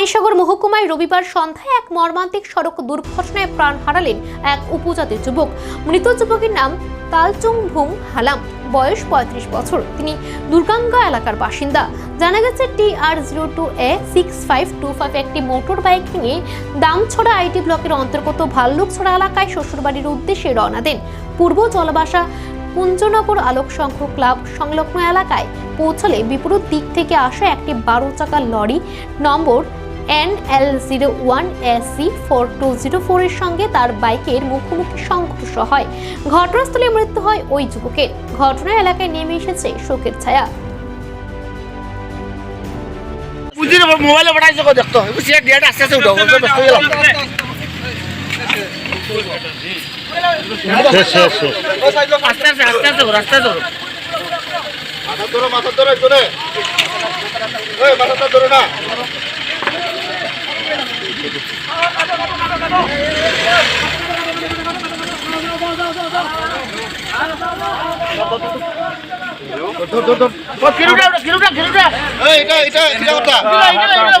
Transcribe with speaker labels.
Speaker 1: পানিসাগর মহকুমায় রবিবার সন্ধ্যায় এক মর্মান্তিক সড়ক দুর্ঘটনায় প্রাণ হারালেন এক উপজাতি যুবক। মৃত যুবকের নাম তালচুং ভুং হালাম। বয়স পঁয়ত্রিশ বছর। তিনি দুর্গাঙ্গা এলাকার বাসিন্দা। জানা গেছে, T R zero two A six five two five একটি মোটর বাইক নিয়ে দামছড়া আইটি ব্লকের অন্তর্গত ভাল্লুকছড়া এলাকায় শ্বশুরবাড়ির উদ্দেশ্যে রওনা দেন। পূর্ব জলবাসা কুঞ্জনগর আলোক সংঘ ক্লাব সংলগ্ন এলাকায় পৌঁছলে বিপরীত দিক থেকে আসা একটি বারো চাকার lorry number N L zero one AC four two zero ফোরের সঙ্গে তার বাইকের মুখোমুখি সংঘর্ষ হয়। ঘটনাস্থলে মৃত্যু হয় ওই যুবকের। ঘটনা এলাকায় নেমে এসেছে শোকের ছায়া।
Speaker 2: পুঁজির মোবাইলে পাঠাইছে কো দেখতো? সে ডেট আস্তে আস্তে উঠাও ব্যস্ত হয়ে গেলাম। আস্তে আস্তে আস্তে আস্তে করো আস্তে আস্তে
Speaker 3: মাথা ধরো মাথা ধরো ধরে মাথাটা ধরো না। ধর ধর ধর।
Speaker 2: ও কিরুটা কিরুটা কিরুটা
Speaker 3: এই এটা এটা এটা কথা।
Speaker 2: এটা এটা এটা